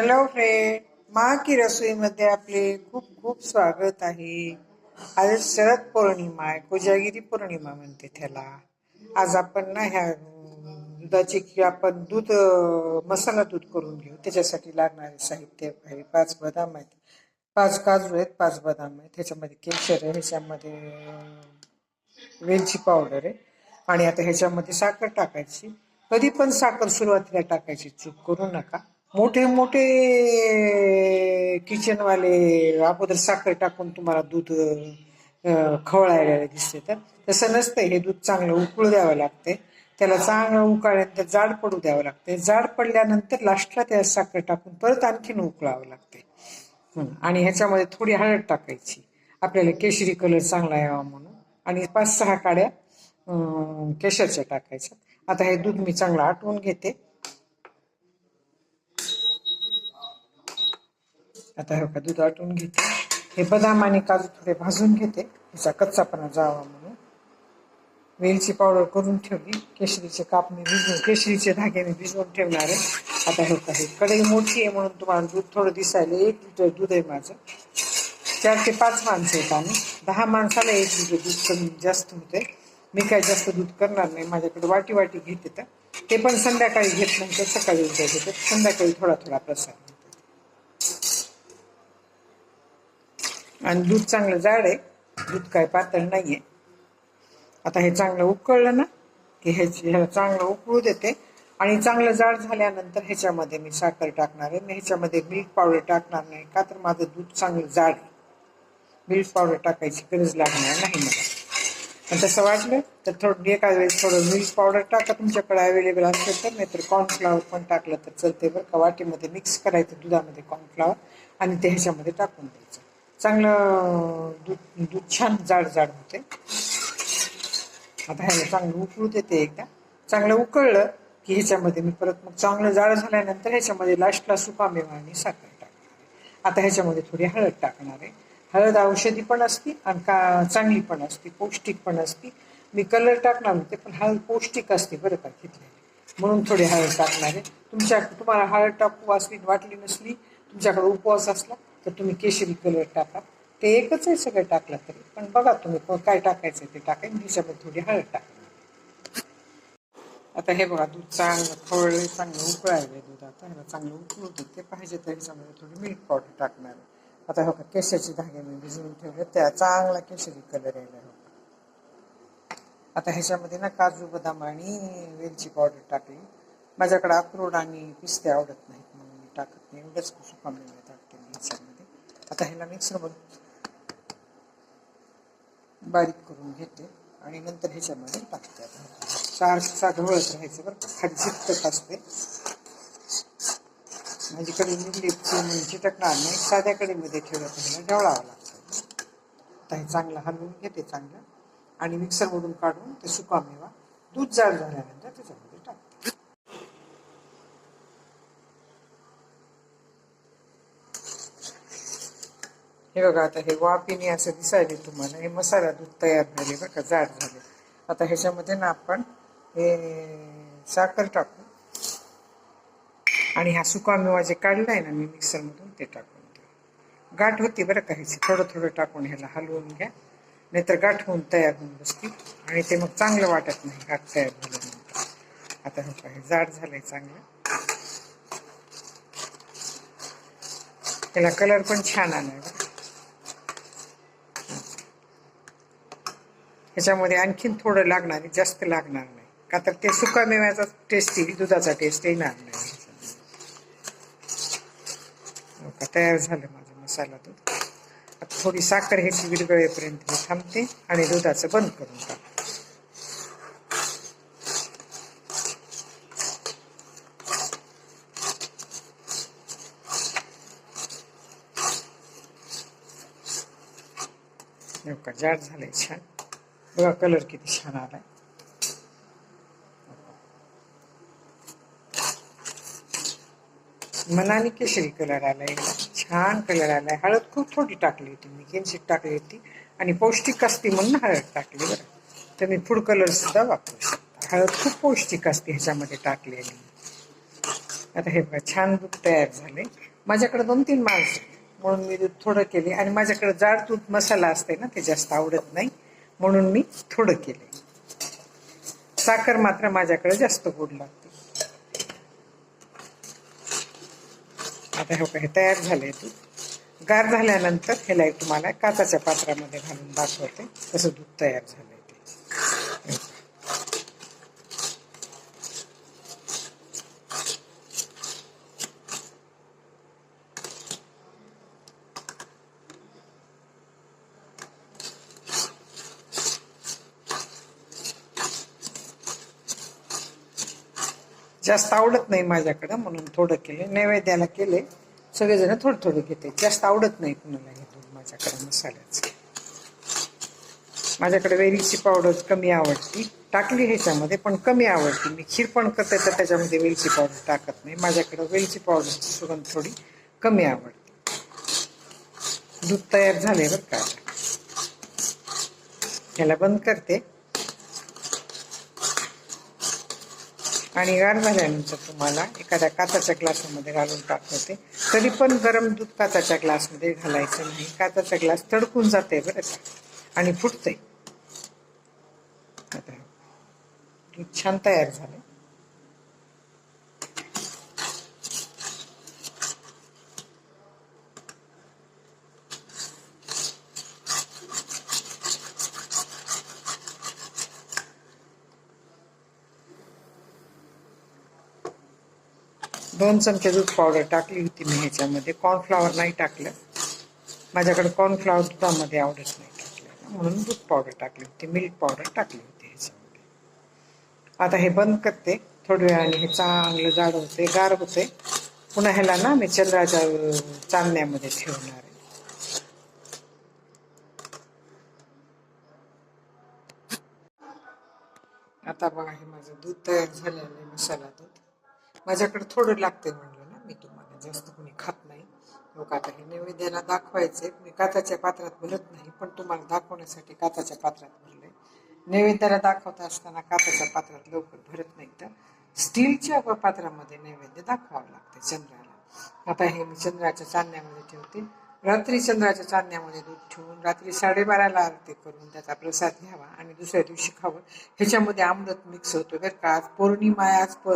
Hello friend मा की रसोईमध्ये आपले खूप खूप स्वागत आहे. आज शरद पौर्णिमा आहे कोजागिरी पौर्णिमा म्हणते त्याला. आज आपण ना ह्या दुधाची की आपण दूध मसाला दूध करून घेऊ. त्याच्यासाठी लागणारे साहित्य आहे पाच बदाम आहेत. पाच काजू आहेत पाच बदाम आहेत. ह्याच्यामध्ये केशर आहे ह्याच्यामध्ये वेलची पावडर आहे. आणि आता ह्याच्यामध्ये साखर टाकायची. कधी पण साखर सुरुवातीला टाकायची चूक करू नका. मोठे मोठे किचनवाले अगोदर साखर टाकून तुम्हाला दूध खवळायला दिसते. तर तसं नसतं. हे दूध चांगलं उकळू द्यावं लागते त्याला चांगलं उकळल्यानंतर जाड पडू द्यावं लागते जाड पडल्यानंतर लास्टला त्या साखर टाकून परत आणखीन उकळावं लागते आणि ह्याच्यामध्ये थोडी हळद टाकायची. आपल्याला केशरी कलर चांगला यावा म्हणून. आणि पाच सहा काड्या केशरच्या टाकायच्या. आता हे दूध मी चांगलं आटवून घेते. आता हे का दूध आटवून घेते. हे बदाम आणि काजू थोडे भाजून घेते. हिचा कच्चापणा जावा म्हणून. वेलची पावडर करून ठेवली. केशरीचे काप मी भिजवून केशरीचे धागे मी भिजवून ठेवणार आहे. आता हे काही कढई मोठी आहे म्हणून तुम्हाला दूध थोडं दिसायला एक लिटर दूध आहे माझं. चार ते पाच माणसं आहेत आम्ही. दहा माणसाला एक लिटर दूध कमी जास्त होते मी काय जास्त दूध करणार नाही. माझ्याकडे वाटी वाटी घेते तर. ते पण संध्याकाळी घेत नाही तर सकाळी उद्या घेतात. संध्याकाळी थोडा थोडा प्रसाद. आणि दूध चांगलं जाड आहे. दूध काय पातळ नाही आहे आता हे चांगलं उकळलं ना की ह्याची ह्याला चांगलं उकळू देते. आणि चांगलं जाड झाल्यानंतर ह्याच्यामध्ये मी साखर टाकणार आहे. मी ह्याच्यामध्ये मिल्क पावडर टाकणार नाही का तर माझं दूध चांगलं जाड आहे. मिल्क पावडर टाकायची गरज लागणार नाही मला. पण तसं वाटलं तर थोडं एका वेळेस थोडं मिल्क पावडर टाका. तुमच्याकडे अवेलेबल असेल तर नाहीतर कॉर्नफ्लावर पण टाकलं तर चलते बरं का. वाटीमध्ये मिक्स करायचं दुधामध्ये कॉर्नफ्लावर आणि ते ह्याच्यामध्ये टाकून द्यायचं. चांगलं दूध दूध छान जाड जाड होते. आता ह्याला चांगलं उकळू देते एकदा. चांगलं उकळलं की ह्याच्यामध्ये मी परत मग चांगलं जाड झाल्यानंतर ह्याच्यामध्ये लास्टला सुका मेवा आणि साखर टाकणार. आता ह्याच्यामध्ये थोडी हळद टाकणार आहे. हळद औषधी पण असती आणि का चांगली पण असते पौष्टिक पण असती. मी कलर टाकणार होते पण हळद पौष्टिक असते बरं का घेतलेली म्हणून थोडी हळद टाकणार आहे. तुमच्या तुम्हाला हळद टाकू वाचली वाटली नसली तुमच्याकडे उपवास असला तर तुम्ही केशरी कलर टाका. ते एकच आहे सगळं टाकलं तरी. पण बघा तुम्ही काय टाकायचं ते टाकायचं ह्याच्यामध्ये थोडी हळद टाका. आता हे बघा दूध चांगलं खवळलं चांगलं उकळायला दूध आता. ह्याला चांगलं उकळू ते पाहिजे तर ह्याच्यामध्ये थोडी मिल्क पावडर टाकणार आता हो का केशरचे धागे मी भिजवून ठेवले. त्या चांगला केशरी कलर यायला हो आता ह्याच्यामध्ये ना काजू बदाम आणि वेलची पावडर टाकली. माझ्याकडे अक्रोड आणि पिस्ते आवडत नाहीत म्हणून मी टाकत नाही. एवढंच सुका मेवा आता ह्याला मिक्सरमध्ये बारीक करून घेते. आणि नंतर ह्याच्यामध्ये टाकते आता. सारखं ढवळत राहायचं बरं का. खाली चिकटत असते. म्हणजे कढई निघली म्हणून चिटकणार नाही साध्या कडीमध्ये ठेवत तर ह्याला ढवळावं लागतं. आता हे चांगलं हलवून घेते चांगलं. आणि मिक्सरमधून काढून ते सुकामेवा दूध जाड झाल्यानंतर त्याच्यामध्ये टाकते हे बघा आता हे वापिनी असं दिसायले तुम्हाला. हे मसाला दूध तयार झाले बरं का जाड झाले. आता ह्याच्यामध्ये ना आपण हे साखर टाकू. आणि हा सुका मेवा जे काढला आहे ना मी मिक्सरमधून ते टाकून देऊ. गाठ होती बरं का ह्याची. थोडं थोडं टाकून ह्याला हलवून घ्या. नाहीतर गाठ होऊन तयार होऊन बसती. आणि ते मग चांगलं वाटत नाही गाठ तयार झाल्यानंतर आता हे काय जाड झालंय चांगलं. त्याला कलर पण छान आलाय बरं ह्याच्यामध्ये आणखीन थोडं लागणार आहे, जास्त लागणार नाही. का तर ते सुका मेव्याचा टेस्ट येईल दुधाचा टेस्ट येणार नाही हो का, तयार झालं माझं मसाला दूध. आता थोडी साखर ह्याची विरगळेपर्यंत मी थांबते आणि दुधाचं बंद करून टाकते. हो का? जाड झालंय छान. बघा कलर किती छान आलाय. मनाने केशरी कलर आलाय छान कलर आलाय. हळद खूप थोडी टाकली होती मी किंचित टाकली होती. आणि पौष्टिक असते म्हणून हळद टाकली बरं. तुम्ही फूड कलर सुद्धा वापरू शकता. हळद खूप पौष्टिक असते ह्याच्यामध्ये टाकलेली. आता हे बघा छान दूध तयार झाले माझ्याकडे दोन तीन माणसं म्हणून मी दूध थोडं केले. आणि माझ्याकडे जाड दूध मसाला असते ना ते जास्त आवडत नाही. म्हणून मी थोडं केले साखर मात्र माझ्याकडे जास्त गोड लागते. आता हे हे तयार झालंय दूध. गार झाल्यानंतर ह्याला एक तुम्हाला काचाच्या पात्रामध्ये घालून दाखवते. तसं दूध तयार झालंय ते जास्त आवडत नाही माझ्याकडं म्हणून थोडं केले नैवेद्याला केले सगळेजण थोडं थोडं घेते. जास्त आवडत नाही कुणाला हे दूध माझ्याकडे मसाल्याचं. माझ्याकडे वेलची पावडर कमी आवडती. टाकली ह्याच्यामध्ये पण कमी आवडती. मी खीर पण करते तर त्याच्यामध्ये वेलची पावडर टाकत नाही. माझ्याकडे वेलची पावडरची सुगंध थोडी कमी आवडते. दूध तयार झाले बरं का ह्याला बंद करते. आणि गार झाल्यानंतर तुम्हाला एखाद्या काचाच्या ग्लासामध्ये घालून टाकते तरी पण गरम दूध काचाच्या ग्लासमध्ये घालायचं नाही. काचाचा ग्लास तडकून जाते बरं का? आणि फुटते. आता दूध छान तयार झालं दोन चमचे दूध पावडर टाकली होती मी ह्याच्यामध्ये. कॉर्नफ्लॉवर नाही टाकलं. माझ्याकडे कॉर्नफ्लॉवर दुधामध्ये आवडत नाही टाकलं. म्हणून दूध पावडर टाकली होती. मिल्क पावडर टाकली होती ह्याच्यामध्ये. आता हे बंद करते. थोड्या वेळाने हे चांगलं जाड होते गार होते पुन्हा ह्याला ना मी चंद्राच्या चांदण्यामध्ये ठेवणार आहे. आता बघा हे माझं दूध तयार झालेलं आहे. मसाला दूध. माझ्याकडे थोडं लागते म्हणलं ना मी तुम्हाला जास्त कोणी खात नाही. लोक आता हे नैवेद्याला दाखवायचे. मी काचाच्या पात्रात भरत नाही पण तुम्हाला दाखवण्यासाठी काचाच्या पात्रात भरले नैवेद्याला दाखवता असताना काचाच्या पात्रात लवकर भरत नाही तर स्टीलच्या पात्रामध्ये नैवेद्य दाखवावं लागते चंद्राला. आता हे मी चंद्राच्या चांदण्यामध्ये ठेवते. रात्री चंद्राच्या चांदण्यामध्ये दूध ठेवून रात्री साडेबाराला आरती करून त्याचा प्रसाद घ्यावा आणि दुसऱ्या दिवशी खावं. ह्याच्यामध्ये अमृत मिक्स होतो बरं का. आज पौर्णिमा आज प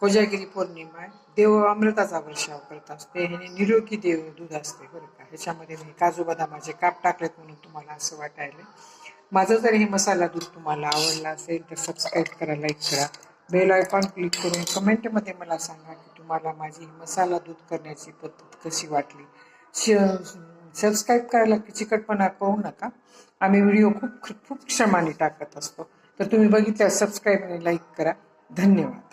कोजागिरी पौर्णिमा आहे. देव अमृताचा वर्षाव करत असते ह्याने निरोगी देव दूध असते बरं का. ह्याच्यामध्ये मी काजू बदामाचे काप टाकलेत म्हणून तुम्हाला असं वाटायला माझं जर हे मसाला दूध तुम्हाला आवडला असेल तर सबस्क्राईब करा लाईक करा. बेल आयकॉन क्लिक करून कमेंटमध्ये मला सांगा की तुम्हाला माझी मसाला दूध करण्याची पद्धत कशी वाटली. सबस्क्राईब करायला चिकटपणा करू नका. आम्ही व्हिडिओ खूप खूप श्रमाने टाकत असतो. तर तुम्ही बघितल्यास सबस्क्राईब आणि लाईक करा. धन्यवाद.